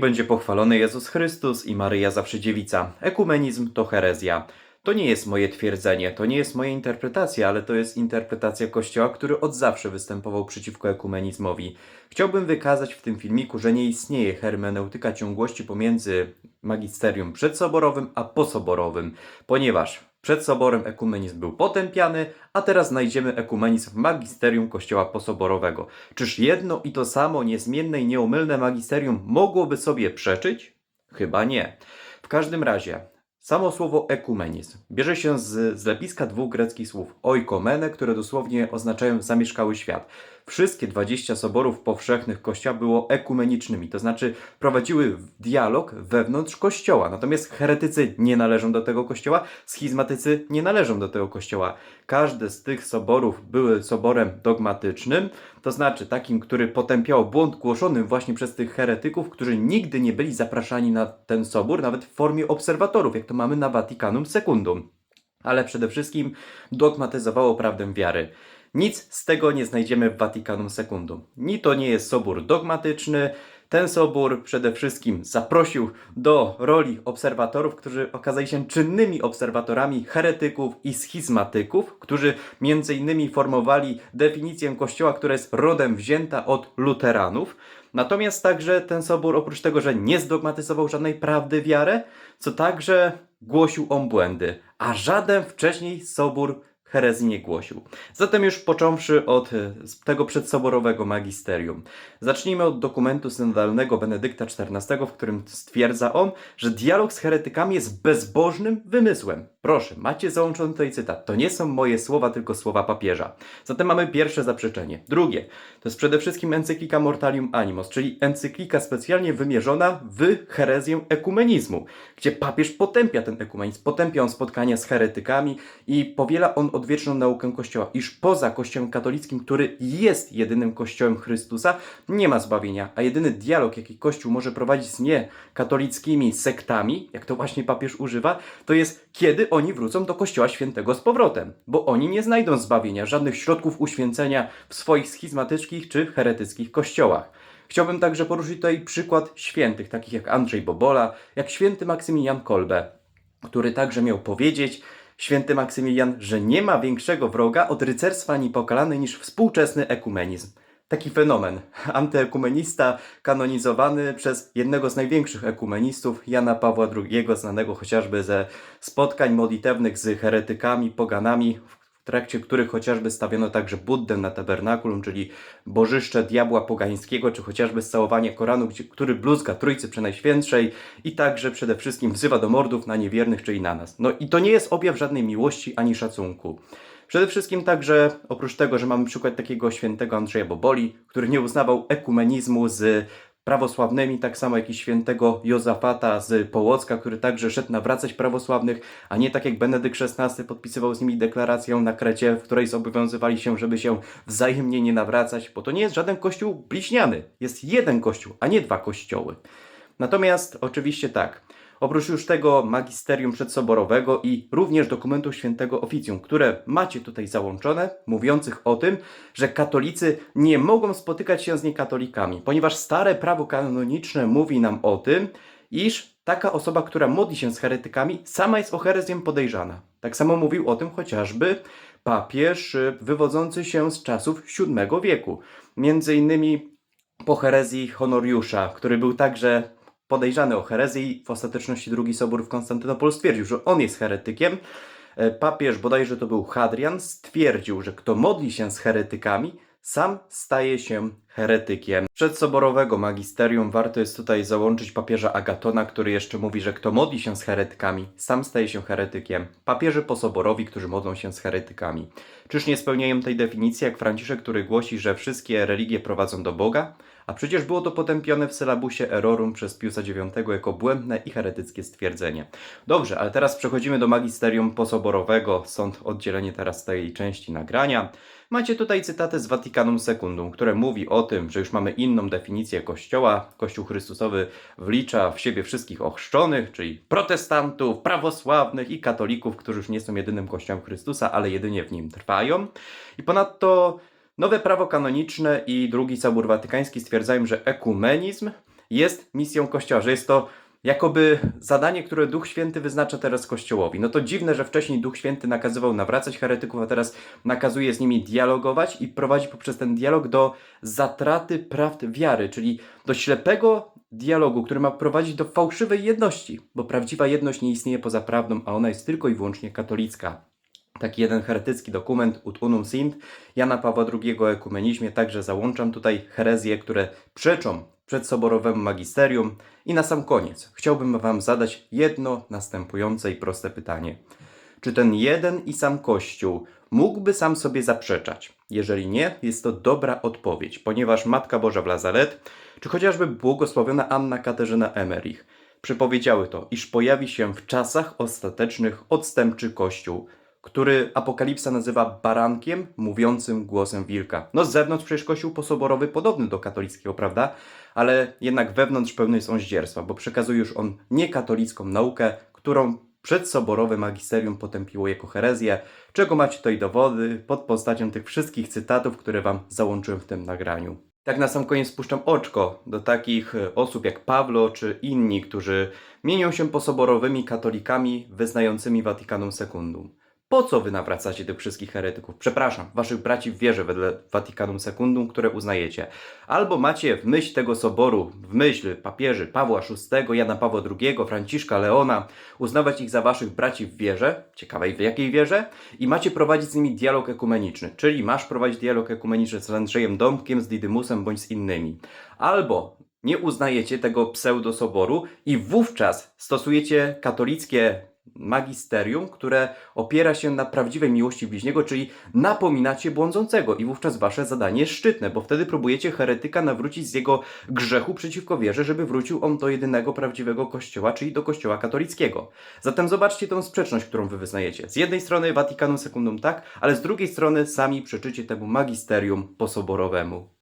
Będzie pochwalony Jezus Chrystus i Maryja zawsze dziewica. Ekumenizm to herezja. To nie jest moje twierdzenie, to nie jest moja interpretacja, ale to jest interpretacja Kościoła, który od zawsze występował przeciwko ekumenizmowi. Chciałbym wykazać w tym filmiku, że nie istnieje hermeneutyka ciągłości pomiędzy magisterium przedsoborowym a posoborowym, ponieważ przed soborem ekumenizm był potępiany, a teraz znajdziemy ekumenizm w magisterium Kościoła posoborowego. Czyż jedno i to samo niezmienne i nieomylne magisterium mogłoby sobie przeczyć? Chyba nie. W każdym razie, samo słowo ekumenizm bierze się z zlepiska dwóch greckich słów oikomene, które dosłownie oznaczają zamieszkały świat. Wszystkie 20 soborów powszechnych Kościoła było ekumenicznymi, to znaczy prowadziły dialog wewnątrz Kościoła. Natomiast heretycy nie należą do tego Kościoła, schizmatycy nie należą do tego Kościoła. Każde z tych soborów były soborem dogmatycznym, to znaczy takim, który potępiał błąd głoszony właśnie przez tych heretyków, którzy nigdy nie byli zapraszani na ten sobór, nawet w formie obserwatorów, jak to mamy na Vaticanum Secundum. Ale przede wszystkim dogmatyzowało prawdę wiary. Nic z tego nie znajdziemy w Vaticanum Secundum. Ni to nie jest sobór dogmatyczny, ten sobór przede wszystkim zaprosił do roli obserwatorów, którzy okazali się czynnymi obserwatorami heretyków i schizmatyków, którzy między innymi formowali definicję Kościoła, która jest rodem wzięta od luteranów. Natomiast także ten sobór, oprócz tego, że nie zdogmatyzował żadnej prawdy wiarę, co także głosił on błędy, a żaden wcześniej sobór herezji nie głosił. Zatem już począwszy od e, tego przedsoborowego magisterium. Zacznijmy od dokumentu synodalnego Benedykta XIV, w którym stwierdza on, że dialog z heretykami jest bezbożnym wymysłem. Proszę, macie załączony tutaj cytat. To nie są moje słowa, tylko słowa papieża. Zatem mamy pierwsze zaprzeczenie. Drugie, to jest przede wszystkim encyklika Mortalium Animos, czyli encyklika specjalnie wymierzona w herezję ekumenizmu, gdzie papież potępia ten ekumenizm, potępia on spotkania z heretykami i powiela on odwieczną naukę Kościoła, iż poza Kościołem katolickim, który jest jedynym Kościołem Chrystusa, nie ma zbawienia, a jedyny dialog, jaki Kościół może prowadzić z niekatolickimi sektami, jak to właśnie papież używa, to jest kiedy oni wrócą do Kościoła Świętego z powrotem, bo oni nie znajdą zbawienia, żadnych środków uświęcenia w swoich schizmatyckich czy heretyckich kościołach. Chciałbym także poruszyć tutaj przykład świętych, takich jak Andrzej Bobola, jak święty Maksymilian Kolbe, który także miał powiedzieć, święty Maksymilian, że nie ma większego wroga od rycerstwa niepokalanej niż współczesny ekumenizm. Taki fenomen, antyekumenista kanonizowany przez jednego z największych ekumenistów, Jana Pawła II, znanego chociażby ze spotkań modlitewnych z heretykami, poganami, w trakcie których chociażby stawiono także Buddę na tabernakulum, czyli bożyszcze diabła pogańskiego, czy chociażby scałowanie Koranu, który bluzga Trójcy Przenajświętszej i także przede wszystkim wzywa do mordów na niewiernych, czyli na nas. No i to nie jest objaw żadnej miłości ani szacunku. Przede wszystkim także, oprócz tego, że mamy przykład takiego świętego Andrzeja Boboli, który nie uznawał ekumenizmu z prawosławnymi, tak samo jak i świętego Jozafata z Połocka, który także szedł nawracać prawosławnych, a nie tak jak Benedykt XVI podpisywał z nimi deklarację na Krecie, w której zobowiązywali się, żeby się wzajemnie nie nawracać, bo to nie jest żaden kościół bliźniany. Jest jeden kościół, a nie dwa kościoły. Natomiast oczywiście tak, oprócz już tego magisterium przedsoborowego i również dokumentu świętego oficjum, które macie tutaj załączone, mówiących o tym, że katolicy nie mogą spotykać się z niekatolikami, ponieważ stare prawo kanoniczne mówi nam o tym, iż taka osoba, która modli się z heretykami, sama jest o herezję podejrzana. Tak samo mówił o tym chociażby papież y, wywodzący się z czasów VII wieku. Między innymi po herezji Honoriusza, który był także podejrzany o herezję i w ostateczności drugi sobór w Konstantynopolu stwierdził, że on jest heretykiem. E, Papież, bodajże to był Hadrian, stwierdził, że kto modli się z heretykami, sam staje się heretykiem. Przedsoborowego magisterium warto jest tutaj załączyć papieża Agatona, który jeszcze mówi, że kto modli się z heretykami, sam staje się heretykiem. Papieże posoborowi, którzy modlą się z heretykami. Czyż nie spełniają tej definicji, jak Franciszek, który głosi, że wszystkie religie prowadzą do Boga? A przecież było to potępione w sylabusie Erorum przez Piusa IX jako błędne i heretyckie stwierdzenie. Dobrze, ale teraz przechodzimy do magisterium posoborowego, stąd oddzielenie teraz tej części nagrania. Macie tutaj cytaty z Vaticanum Secundum, które mówi o tym, że już mamy inną definicję Kościoła. Kościół Chrystusowy wlicza w siebie wszystkich ochrzczonych, czyli protestantów, prawosławnych i katolików, którzy już nie są jedynym Kościołem Chrystusa, ale jedynie w nim trwają. I ponadto nowe prawo kanoniczne i drugi Sobór Watykański stwierdzają, że ekumenizm jest misją Kościoła, że jest to jakoby zadanie, które Duch Święty wyznacza teraz Kościołowi. No to dziwne, że wcześniej Duch Święty nakazywał nawracać heretyków, a teraz nakazuje z nimi dialogować i prowadzi poprzez ten dialog do zatraty prawd wiary, czyli do ślepego dialogu, który ma prowadzić do fałszywej jedności, bo prawdziwa jedność nie istnieje poza prawdą, a ona jest tylko i wyłącznie katolicka. Taki jeden heretycki dokument Ut Unum Sint Jana Pawła II o ekumenizmie, także załączam tutaj herezje, które przeczą przedsoborowemu magisterium. I na sam koniec chciałbym Wam zadać jedno następujące i proste pytanie. Czy ten jeden i sam Kościół mógłby sam sobie zaprzeczać? Jeżeli nie, jest to dobra odpowiedź, ponieważ Matka Boża w Lazaret, czy chociażby błogosławiona Anna Katarzyna Emerich, przypowiedziały to, iż pojawi się w czasach ostatecznych odstępczy Kościół, który Apokalipsa nazywa barankiem mówiącym głosem wilka. No z zewnątrz przecież Kościół posoborowy podobny do katolickiego, prawda? Ale jednak wewnątrz pełny jest on zdzierstwa, bo przekazuje już on niekatolicką naukę, którą przedsoborowe magisterium potępiło jako herezję, czego macie tutaj dowody pod postacią tych wszystkich cytatów, które wam załączyłem w tym nagraniu. Tak na sam koniec spuszczam oczko do takich e, osób jak Pawlo czy inni, którzy mienią się posoborowymi katolikami wyznającymi Watykanum Secundum. Po co wy nawracacie tych wszystkich heretyków? Przepraszam, waszych braci w wierze wedle Watykanum Secundum, które uznajecie. Albo macie w myśl tego soboru, w myśl papieży Pawła VI, Jana Pawła II, Franciszka Leona, uznawać ich za waszych braci w wierze, ciekawej w jakiej wierze, i macie prowadzić z nimi dialog ekumeniczny, czyli masz prowadzić dialog ekumeniczny z Andrzejem Dąbkiem, z Didymusem bądź z innymi. Albo nie uznajecie tego pseudosoboru i wówczas stosujecie katolickie magisterium, które opiera się na prawdziwej miłości bliźniego, czyli napominacie błądzącego i wówczas wasze zadanie jest szczytne, bo wtedy próbujecie heretyka nawrócić z jego grzechu przeciwko wierze, żeby wrócił on do jedynego prawdziwego kościoła, czyli do kościoła katolickiego. Zatem zobaczcie tę sprzeczność, którą wy wyznajecie. Z jednej strony Watykanum Secundum tak, ale z drugiej strony sami przeczycie temu magisterium posoborowemu.